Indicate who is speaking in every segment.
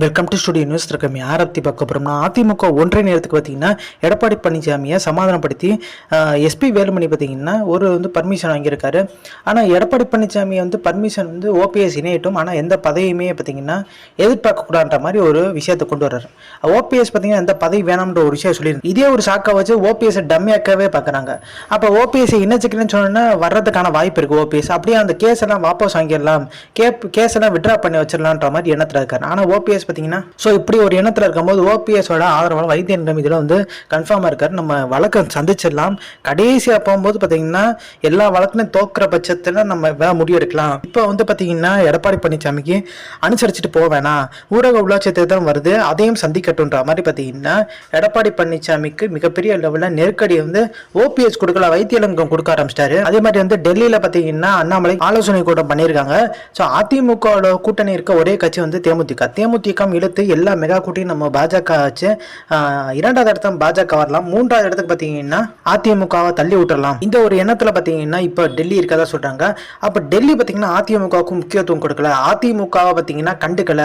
Speaker 1: Welcome to studio news இருக்கமே யாரை பற்றி பார்க்க போகிறோம்னா அதிமுக ஒன்றை நேரத்துக்கு பார்த்தீங்கன்னா எடப்பாடி பழனிசாமியை சமாதானப்படுத்தி எஸ்பி வேலுமணி பார்த்தீங்கன்னா ஒரு வந்து பர்மிஷன் வாங்கியிருக்காரு. ஆனால் எடப்பாடி பழனிசாமி வந்து பர்மிஷன் வந்து ஓபிஎஸ் இணையட்டும். ஆனால் எந்த பதவியுமே பார்த்தீங்கன்னா எதிர்பார்க்கக்கூடாதுன்ற மாதிரி ஒரு விஷயத்தை கொண்டு வர்றாரு. ஓபிஎஸ் பார்த்தீங்கன்னா எந்த பதவி வேணாம்ன்ற ஒரு விஷயம் சொல்லியிருக்கு. இதே ஒரு சாக்கை வச்சு ஓபிஎஸ் டம்மியாக்கவே பார்க்குறாங்க. அப்போ ஓபிஎஸ் இணைச்சிக்கிறேன்னு சொன்னோன்னா வர்றதுக்கான வாய்ப்பு இருக்குது ஓபிஎஸ் அப்படியே அந்த கேஸ் எல்லாம் வாபஸ் வாங்கிடலாம். கேப் கேஸ் எல்லாம் விட்ரா பண்ணி வச்சிடலான்ற மாதிரி எண்ணத்தில் இருக்காரு. ஆனால் ஓபிஎஸ் பார்த்தீங்கன்னா ஸோ இப்படி ஒரு எண்ணத்தில் இருக்கும்போது ஓபிஎஸோட ஆதரவாளர் வைத்தியன் இதில் வந்து கன்ஃபார்மாக இருக்காரு. நம்ம வழக்கம் சந்திச்சிடலாம். கடைசியாக போகும்போது பார்த்தீங்கன்னா எல்லா வழக்குலையும் தோக்குற பட்சத்தில் நம்ம வே முடிவெடுக்கலாம். இப்போ வந்து பார்த்தீங்கன்னா எடப்பாடி பழனிசாமிக்கு அனுசரிச்சுட்டு போக வேணாம். ஊரக உள்ளாட்சி தேர்தல் வருது. அதையும் சந்திக்கட்டுன்ற மாதிரி பார்த்தீங்கன்னா எடப்பாடி பழனிசாமிக்கு மிகப்பெரிய லெவலில் நெருக்கடி வந்து ஓபிஎஸ் கொடுக்கல வைத்தியலங்கம் கொடுக்க ஆரம்பிச்சிட்டாரு. அதே மாதிரி வந்து டெல்லியில் பார்த்தீங்கன்னா அண்ணாமலை ஆலோசனை கூட்டம் பண்ணியிருக்காங்க. ஸோ அதிமுக கூட்டணி இருக்க ஒரே கட்சி வந்து தேமுதிக. தேமுதிக இழுத்து எல்லா மெகா கூட்டியும் நம்ம பாஜக வச்சு இரண்டாவது இடத்துல பாஜக வரலாம். மூன்றாவது இடத்துக்கு பார்த்தீங்கன்னா அதிமுகவை தள்ளி விட்டுறலாம். இந்த ஒரு எண்ணத்தில் பார்த்தீங்கன்னா இப்போ டெல்லி இருக்கதா சொல்கிறாங்க அப்போ டெல்லி பார்த்தீங்கன்னா அதிமுகவுக்கு முக்கியத்துவம் கொடுக்கல. அதிமுகவை பார்த்தீங்கன்னா கண்டுக்கல.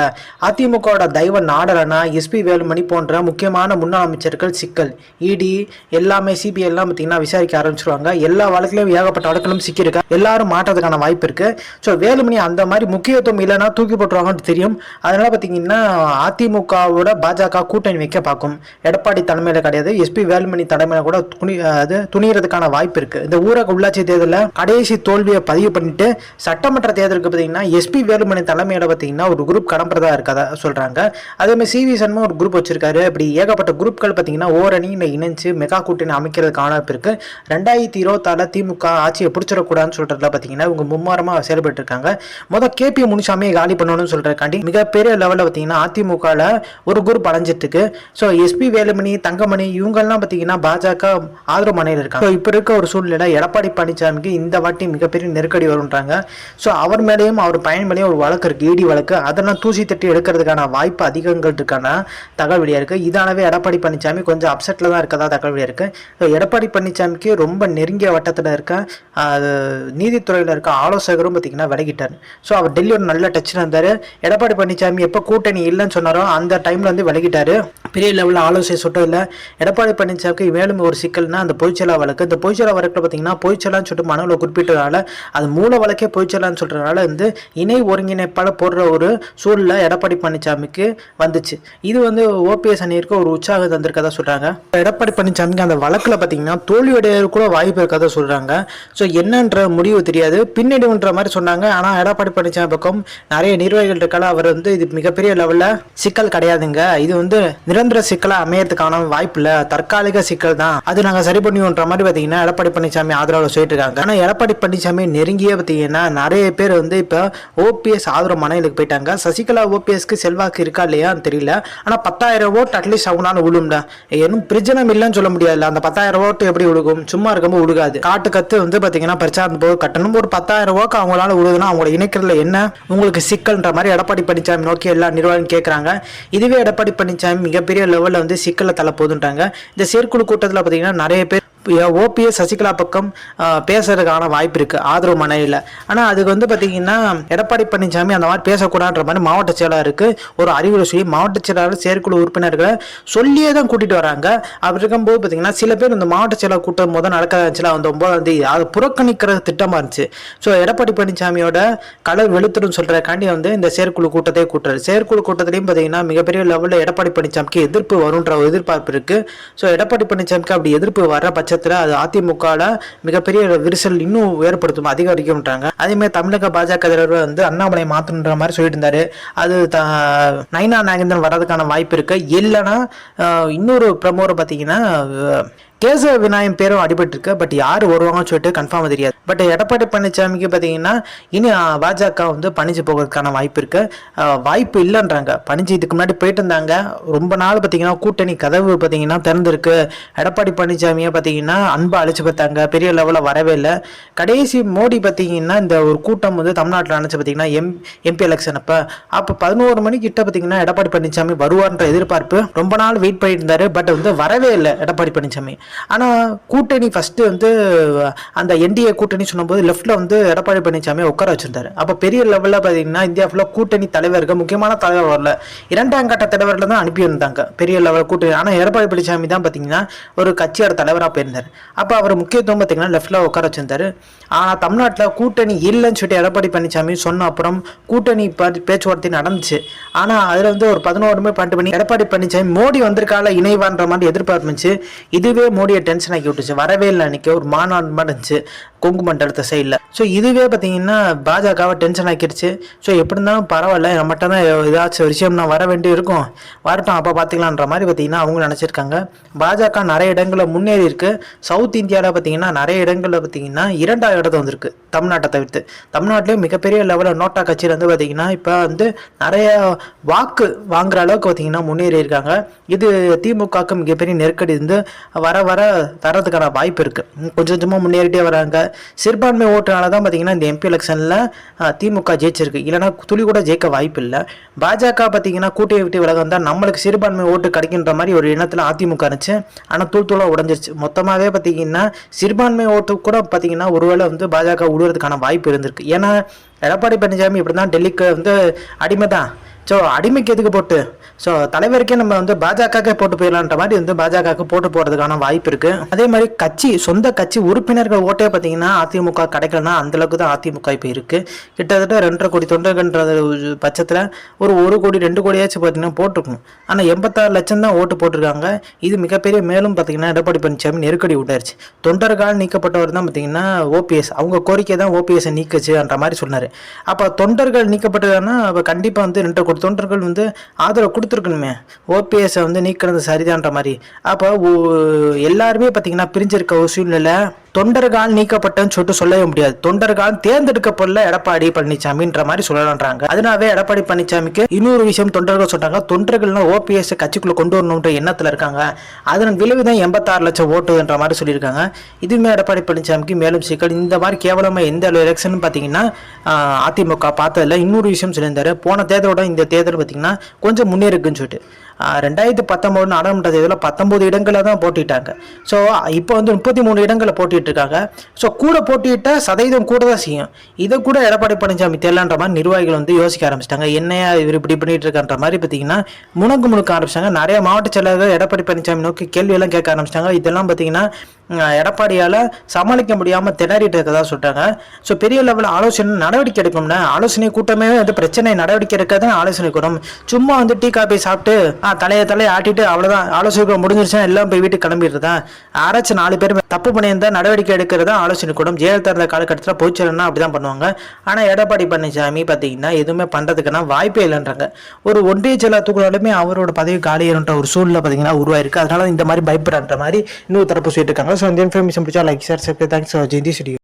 Speaker 1: அதிமுகவோட தெய்வ நாடலனா எஸ்பி வேலுமணி போன்ற முக்கியமான முன்னாள் அமைச்சர்கள் சிக்கல். இடி எல்லாமே சிபிஐ எல்லாம் பார்த்தீங்கன்னா விசாரிக்க ஆரம்பிச்சிருவாங்க. எல்லா வழக்குலையும் ஏகப்பட்ட வழக்கிலும் சிக்கியிருக்கா. எல்லாரும் மாட்டதுக்கான வாய்ப்பு இருக்கு. ஸோ வேலுமணி அந்த மாதிரி முக்கியத்துவம் இல்லைன்னா தூக்கி போட்டுருவாங்கன்னு தெரியும். அதனால பார்த்தீங்கன்னா அதிமுகவோட பாஜக கூட்டணி வைக்க பார்க்கும். எடப்பாடி தலைமையில் கிடையாது. எஸ்பி வேலுமணி தலைமையில் கூட துணி அது துணியறதுக்கான வாய்ப்பு இருக்கு. இந்த ஊரக உள்ளாட்சி தேர்தலில் கடைசி தோல்வியை பதிவு பண்ணிட்டு சட்டமன்ற தேர்தலுக்கு பார்த்தீங்கன்னா எஸ்பி வேலுமணி தலைமையில பார்த்தீங்கன்னா ஒரு குரூப் கடம்புறதா இருக்கதா சொல்றாங்க. அதே மாதிரி சிவி சண்முகம் ஒரு குரூப் வச்சிருக்காரு. இப்படி ஏகப்பட்ட குரூப்கள் பார்த்தீங்கன்னா ஓரணியில் இணைஞ்சு மெகா கூட்டணி அமைக்கிறதுக்கான வாய்ப்பு இருக்கு. ரெண்டாயிரத்தி இருபத்தால திமுக ஆட்சியை பிடிச்சிடக்கூடாதுன்னு சொல்றதுல பார்த்தீங்கன்னா இவங்க மும்மாரமாக செயல்பட்டு இருக்காங்க முதல் கேபி முனுசாமியை காலி பண்ணணும்னு சொல்றதுக்காண்டி மிகப்பெரிய லெவலில் பார்த்தீங்கன்னா அதிமுகவில் ஒரு குரூப் அலைஞ்சிட்டுருக்கு ஸோ எஸ்பி வேலுமணி தங்கமணி இவங்கெல்லாம் பார்த்தீங்கன்னா பாஜக ஆதரவு மனையில் இருக்காங்க. ஸோ இப்போ இருக்க ஒரு சூழ்நிலை எடப்பாடி பழனிசாமிக்கு இந்த வாட்டி மிகப்பெரிய நெருக்கடி வரும்ன்றாங்க. ஸோ அவர் மேலேயும் அவர் பயன் மேலேயும் ஒரு வழக்கு இருக்குது இடி வழக்கு. அதெல்லாம் தூசி தட்டி எடுக்கிறதுக்கான வாய்ப்பு அதிகங்கள் இருக்கான தகவல் வெளியாக இருக்கு. இதானவே எடப்பாடி பழனிசாமி கொஞ்சம் அப்செட்டில் தான் இருக்கதா தகவல் வெளியாக இருக்கு. ஸோ எடப்பாடி பழனிசாமிக்கு ரொம்ப நெருங்கிய வட்டத்தில் இருக்க நீதித்துறையில் இருக்க ஆலோசகரும் பார்த்தீங்கன்னா விலகிட்டார். ஸோ அவர் டெல்லியோட நல்ல டச்சில் இருந்தார். எடப்பாடி பழனிசாமி எப்போ கூட்டணி இல்லைன்னு சொன்னாரோ அந்த டைமில் வந்து விலகிட்டாரு. பெரிய லெவலில் ஆலோசனை சுட்டம் இல்லை. எடப்பாடி பழனிசாமிக்கு மேலும் ஒரு சிக்கல்னா அந்த பொய்ச்சலா வழக்கு. இந்த பொய்ச்சலா வழக்கில் பார்த்தீங்கன்னா பொய்ச்சலான்னு சொல்லிட்டு மனுவில் குறிப்பிட்டதால அது மூல வழக்கே பொய்ச்சலான்னு சொல்கிறதுனால வந்து இணை ஒருங்கிணைப்பால் போடுற ஒரு சூழலில் எடப்பாடி பழனிசாமிக்கு வந்துச்சு. இது வந்து ஓபிஎஸ் அணியிற்கு ஒரு உற்சாகம் தந்திருக்கதா சொல்கிறாங்க எடப்பாடி பழனிசாமிக்கு அந்த வழக்கில் பார்த்தீங்கன்னா தோல்வியடைய கூட வாய்ப்பு இருக்கதா சொல்கிறாங்க ஸோ என்னன்ற முடிவு தெரியாது. பின்னடைவுன்ற மாதிரி சொன்னாங்க. ஆனால் எடப்பாடி பழனிசாமி பக்கம் நிறைய நிர்வாகிகள் இருக்கால அவர் வந்து இது மிகப்பெரிய அளவில் சிக்கல் கிடையாதுங்க. இது வந்து நிரந்தர சிக்கலாக அமையறதுக்கான வாய்ப்பு இல்லை தற்காலிக சிக்கல் தான் அது நாங்கள் சரி பண்ணுவோன்ற மாதிரி பார்த்தீங்கன்னா எடப்பாடி பழனிசாமி ஆதரவில் சொல்லிட்டு இருக்காங்க ஆனால் எடப்பாடி பழனிசாமி நெருங்கிய பார்த்தீங்கன்னா நிறைய பேர் வந்து இப்போ ஓபிஎஸ் ஆதரவு மனையிலுக்கு போயிட்டாங்க. சசிகலா ஓபிஎஸ்க்கு செல்வாக்கு இருக்கா இல்லையான்னு தெரியல. ஆனால் பத்தாயிரம் ஓட் அட்லீஸ்ட் அவனால விழும்டா இன்னும் பிரச்சனை இல்லைன்னு சொல்ல முடியாதுல்ல. அந்த பத்தாயிரம் ஓட்டு எப்படி விழுகும் சும்மா இருக்கும்போது விழுகாது காட்டு கத்து வந்து பார்த்தீங்கன்னா பிரச்சாரம் போது கட்டணும் ஒரு பத்தாயிரம் ஓக்கு அவங்களால விழுதுன்னா அவங்கள இணைக்கிறதுல என்ன? உங்களுக்கு சிக்கல்ன்ற மாதிரி எடப்பாடி பழனிசாமி நோக்கி எல்லா நிர்வாகம் கேட்குறாங்க இதுவே எடப்பாடி பழனிசாமி மிகப்பெரிய லெவலில் வந்து சிக்கலை தள்ள போதுன்றாங்க இந்த செயற்குழு கூட்டத்தில் பார்த்தீங்கன்னா நிறைய பேர் ஓபிஎஸ் சசிகலா பக்கம் பேசுறதுக்கான வாய்ப்பு இருக்கு ஆதரவு மனையில் ஆனால் அதுக்கு வந்து பார்த்தீங்கன்னா எடப்பாடி பழனிசாமி அந்த மாதிரி பேசக்கூடாதுன்ற மாதிரி மாவட்ட செயலாளருக்கு ஒரு அறிவுரை சொல்லி மாவட்ட செயலாளர் செயற்குழு உறுப்பினர்களை சொல்லியே தான் கூட்டிட்டு வராங்க. அப்படி இருக்கும்போது பார்த்தீங்கன்னா சில பேர் இந்த மாவட்ட செயலாளர் கூட்டம் முதல் நடக்க இருந்துச்சுல அந்த ஒன்பதாம் தேதி அது புறக்கணிக்கிற திட்டமாக இருந்துச்சு. ஸோ எடப்பாடி பழனிசாமியோட கலர் வெளுத்துடும் சொல்றதுக்காண்டி வந்து இந்த செயற்குழு கூட்டத்தை கூட்டுறாரு. செயற்குழு கூட்டத்திலையும் பார்த்தீங்கன்னா மிகப்பெரிய லெவலில் எடப்பாடி பழனிசாமிக்கு எதிர்ப்பு வரும்ன்ற ஒரு எதிர்பார்ப்பு இருக்குது ஸோ எடப்பாடி பழனிசாமிக்கு அப்படி எதிர்ப்பு வர பட்சத்தில் அது அதிமுகவில் மிகப்பெரிய விரிசல் இன்னும் ஏற்படுத்தும் அதிகரிக்கும்ன்றாங்க. அதே மாதிரி தமிழக பாஜக தலைவர் வந்து அண்ணாமலை மாற்றணுன்ற மாதிரி சொல்லிட்டு இருந்தார் அது த நைனா நாகேந்திரன் வர்றதுக்கான வாய்ப்பு இருக்குது இல்லைன்னா இன்னொரு பிரமுகரை பார்த்தீங்கன்னா கேசவ விநாயகம் பேரும் அடிபட்டிருக்கு பட் யார் வருவாங்கன்னு சொல்லிட்டு கன்ஃபார்மாக தெரியாது. பட் எடப்பாடி பழனிசாமிக்கு பார்த்தீங்கன்னா இனி பாஜக வந்து பணிஞ்சு போகிறதுக்கான வாய்ப்பு இருக்கு. வாய்ப்பு இல்லைன்றாங்க. பணிஞ்சு இதுக்கு முன்னாடி போயிட்டு இருந்தாங்க. ரொம்ப நாள் பார்த்தீங்கன்னா கூட்டணி கதவு பார்த்தீங்கன்னா திறந்திருக்கு. எடப்பாடி பழனிசாமியை பார்த்தீங்கன்னா அன்பை அழைச்சு பார்த்தாங்க. பெரிய லெவலில் வரவே இல்லை. கடைசி மோடி பார்த்தீங்கன்னா இந்த ஒரு கூட்டம் வந்து தமிழ்நாட்டில் நினச்சி பார்த்தீங்கன்னா எம் எம்பி எலெக்ஷன் அப்போ. அப்போ பதினோரு மணி கிட்ட பார்த்தீங்கன்னா எடப்பாடி பழனிசாமி வருவார்ன்ற எதிர்பார்ப்பு. ரொம்ப நாள் வெயிட் பண்ணிட்டு இருந்தாரு. பட் வந்து வரவே இல்லை எடப்பாடி பழனிசாமி ஆனால் கூட்டணி ஃபஸ்ட்டு வந்து அந்த என்டிஏ கூட்டணி சொன்னபோது லெஃப்ட்டில் வந்து எடப்பாடி பழனிசாமி உட்கார வச்சுருந்தாரு. அப்போ பெரிய லெவலில் பார்த்தீங்கன்னா இந்தியா ஃபுல்லாக கூட்டணி தலைவர்கள் முக்கியமான தலைவர் வரல. இரண்டாம் கட்ட தலைவரில் தான் அனுப்பியிருந்தாங்க பெரிய லெவல் கூட்டணி. ஆனால் எடப்பாடி பழனிசாமி தான் பார்த்தீங்கன்னா ஒரு கட்சியோட தலைவராக போயிருந்தார். அப்போ அவர் முக்கியத்துவம் பார்த்தீங்கன்னா லெஃப்ட்டில் உட்கார வச்சிருந்தாரு. ஆனால் தமிழ்நாட்டில் கூட்டணி இல்லைன்னு சொல்லிட்டு எடப்பாடி பழனிசாமி சொன்ன அப்புறம் கூட்டணி பேச்சுவார்த்தை நடந்துச்சு. ஆனால் அதில் வந்து ஒரு பதினோரு மணி பன்னெண்டு மணி எடப்பாடி பழனிசாமி மோடி வந்திருக்கால இணைவான்ற மாதிரி எதிர்பார்ப்புச்சு இதுவே மோடியை டென்ஷன் ஆக்கி விட்டுச்சு. வரவே இல்லை அன்றைக்கி ஒரு மாநாடு மாதிரி இருந்துச்சு. கொங்குமண்டலத்து சைடில் ஸோ இதுவே பார்த்தீங்கன்னா பாஜகவை டென்ஷன் ஆக்கிடுச்சு ஸோ எப்படி இருந்தாலும் பரவாயில்ல நம்மகிட்ட தான் ஏதாச்சும் விஷயம்னா வர வேண்டி இருக்கும். வரட்டும் அப்போ பார்த்துக்கலான்ற மாதிரி பார்த்தீங்கன்னா அவங்க நினச்சிருக்காங்க. பாஜக நிறைய இடங்களில் முன்னேறி இருக்கு. சவுத் இந்தியாவில் பார்த்தீங்கன்னா நிறைய இடங்களில் பார்த்தீங்கன்னா இரண்டாவது இடத்த வந்திருக்கு தமிழ்நாட்டை தவிர்த்து. தமிழ்நாட்டிலேயும் மிகப்பெரிய லெவலில் நோட்டா கட்சியில் வந்து பார்த்தீங்கன்னா இப்போ வந்து நிறைய வாக்கு வாங்குற அளவுக்கு பார்த்தீங்கன்னா முன்னேறி இருக்காங்க. இது திமுகவுக்கு மிகப்பெரிய நெருக்கடி வந்து வர வர தரதுக்கான வாய்ப்பு இருக்குது கொஞ்சம் கொஞ்சமாக முன்னேறிட்டே வராங்க. சிறுபான்மை ஓட்டுனால தான் பார்த்தீங்கன்னா இந்த எம்பி எலெக்ஷனில் திமுக ஜெயிச்சிருக்கு. இல்லைன்னா துளி கூட ஜெயிக்க வாய்ப்பு இல்லை. பாஜக பார்த்தீங்கன்னா கூட்டணி விட்டு விலகம் வந்தால் நம்மளுக்கு சிறுபான்மை ஓட்டு கிடைக்கின்ற மாதிரி ஒரு எண்ணத்தில் அதிமுக இருந்துச்சு. ஆனால் தூள் தூளாக உடஞ்சிருச்சு. மொத்தமாகவே பார்த்தீங்கன்னா சிறுபான்மை ஓட்டு கூட பார்த்தீங்கன்னா ஒருவேளை வந்து பாஜக விடுறதுக்கான வாய்ப்பு இருந்திருக்கு. ஏன்னா எடப்பாடி பழனிசாமி இப்படி தான் டெல்லிக்கு வந்து அடிமை தான் ஸோ அடிமைக்கு எதுக்கு போட்டு? ஸோ தலைவருக்கே நம்ம வந்து பாஜகக்கே போட்டு போயிடலான்ற மாதிரி வந்து பாஜகவுக்கு போட்டு போகிறதுக்கான வாய்ப்பு இருக்குது அதே மாதிரி கட்சி சொந்த கட்சி உறுப்பினர்கள் ஓட்டே பார்த்தீங்கன்னா அதிமுக கிடைக்கலன்னா அந்தளவுக்கு தான் அதிமுக இப்போ இருக்குது கிட்டத்தட்ட ரெண்டரை கோடி தொண்டர்கள்ன்ற பட்சத்தில் ஒரு ஒரு கோடி ரெண்டு கோடியாச்சும் பார்த்தீங்கன்னா போட்டிருக்கணும் ஆனால் எண்பத்தாறு லட்சம் தான் ஓட்டு போட்டிருக்காங்க. இது மிகப்பெரிய மேலும் பார்த்தீங்கன்னா எடப்பாடி பழனிசாமி நெருக்கடி விட்டாருச்சு. தொண்டர்கள் நீக்கப்பட்டவர் தான் பார்த்தீங்கன்னா ஓபிஎஸ். அவங்க கோரிக்கை தான் ஓபிஎஸ்ஸை நீக்குச்சுன்ற மாதிரி சொன்னார். அப்போ தொண்டர்கள் நீக்கப்பட்டதுன்னா அப்போ கண்டிப்பாக வந்து ரெண்டரை கோடி தொண்டர்கள் வந்து ஆதரவு கொடுத்துருக்கணுமே. ஓபிஎஸ்ஸை வந்து நீக்கிறது சரிதான்ற மாதிரி. அப்போ எல்லாருமே பார்த்தீங்கன்னா பிரிஞ்சிருக்க ஒரு சூழ்நிலை தொண்டர்கள் நீக்கப்பட்டன்னு சொல்லிட்டு சொல்லவே முடியாது. தொண்டர்கள் தேர்ந்தெடுக்கப்படல எடப்பாடி பழனிசாமின்ற மாதிரி சொல்லலான்றாங்க. அதனாவே எடப்பாடி பழனிசாமிக்கு இன்னொரு விஷயம் தொண்டர்கள் சொல்றாங்க. தொண்டர்கள்லாம் ஓபிஎஸ் கட்சிக்குள்ள கொண்டு வரணுன்ற எண்ணத்துல இருக்காங்க. அதன் விளைவு தான் எண்பத்தாறு லட்சம் ஓட்டுன்ற மாதிரி சொல்லியிருக்காங்க. இதுவுமே எடப்பாடி பழனிசாமிக்கு மேலும் சிக்கல். இந்த மாதிரி கேவலமா எந்த எலெக்ஷன் பார்த்தீங்கன்னா அதிமுக பார்த்ததில் இன்னொரு விஷயம் சொல்லியிருந்தார். போன தேர்தலோட இந்த தேர்தல் பார்த்தீங்கன்னா கொஞ்சம் முன்னேறுக்குன்னு சொல்லிட்டு. ரெண்டாயிரத்தி பத்தொம்போது நாடாளுமன்ற தேர்தலில் பத்தொம்போது இடங்களில் தான் போட்டிட்டாங்க. ஸோ இப்போ வந்து முப்பத்தி மூணு இடங்களில் போட்டிட்டு இருக்காங்க. ஸோ கூட போட்டியிட்ட சதவீதம் கூட தான் செய்யும். இதை கூட எடப்பாடி பழனிசாமி தெரியலன்ற மாதிரி நிர்வாகிகள் வந்து யோசிக்க ஆரம்பிச்சிட்டாங்க. என்னையா இவர் இப்படி பண்ணிட்டு இருக்கான்ற மாதிரி பார்த்தீங்கன்னா முணங்கு முணுக்க ஆரம்பிச்சிட்டாங்க. நிறைய மாவட்ட செயலாளர்கள் எடப்பாடி பழனிசாமி நோக்கி கேள்வியெல்லாம் கேட்க ஆரம்பிச்சிட்டாங்க. இதெல்லாம் பார்த்தீங்கன்னா எடப்பாடியால் சமாளிக்க முடியாமல் திணறிட்டு இருக்கதா சொல்லிட்டாங்க ஸோ பெரிய லெவலில் ஆலோசனை நடவடிக்கை எடுக்கணும்னா ஆலோசனை கூட்டமே வந்து பிரச்சனை நடவடிக்கை எடுக்காத ஆலோசனை கூட்டம் சும்மா வந்து டீ காபி சாப்பிட்டு தலையை தலையை ஆட்டிட்டு அவ்வளோதான் ஆலோசனை முடிஞ்சிருச்சா எல்லாம் போய் வீட்டுக்கு கிளம்பிடுறதான் ஆராய்ச்சி நாலு பேர் தப்பு பண்ணியிருந்தா நடவடிக்கை எடுக்கிறதா ஆலோசனை கூடும். ஜெயலலிதா இருந்த காலகட்டத்தில் போச்சுன்னா அப்படி தான் பண்ணுவாங்க. ஆனால் எடப்பாடி பழனிசாமி பார்த்தீங்கன்னா எதுவுமே பண்ணுறதுக்குன்னா வாய்ப்பே இல்லைன்றாங்க. ஒரு ஒன்றிய செயலாளத்துக்குள்ளாலுமே அவரோட பதவி காலியன்ற ஒரு சூழ்நிலை பார்த்தீங்கன்னா உருவாயிருக்கு. அதனால இந்த மாதிரி பயப்படுற மாதிரி இன்னொரு தரப்பு சொல்லிட்டு இருக்காங்க. ஸோ இந்த இன்ஃபர்மேஷன் பிடிச்சா like sir thanks Jayanthi studio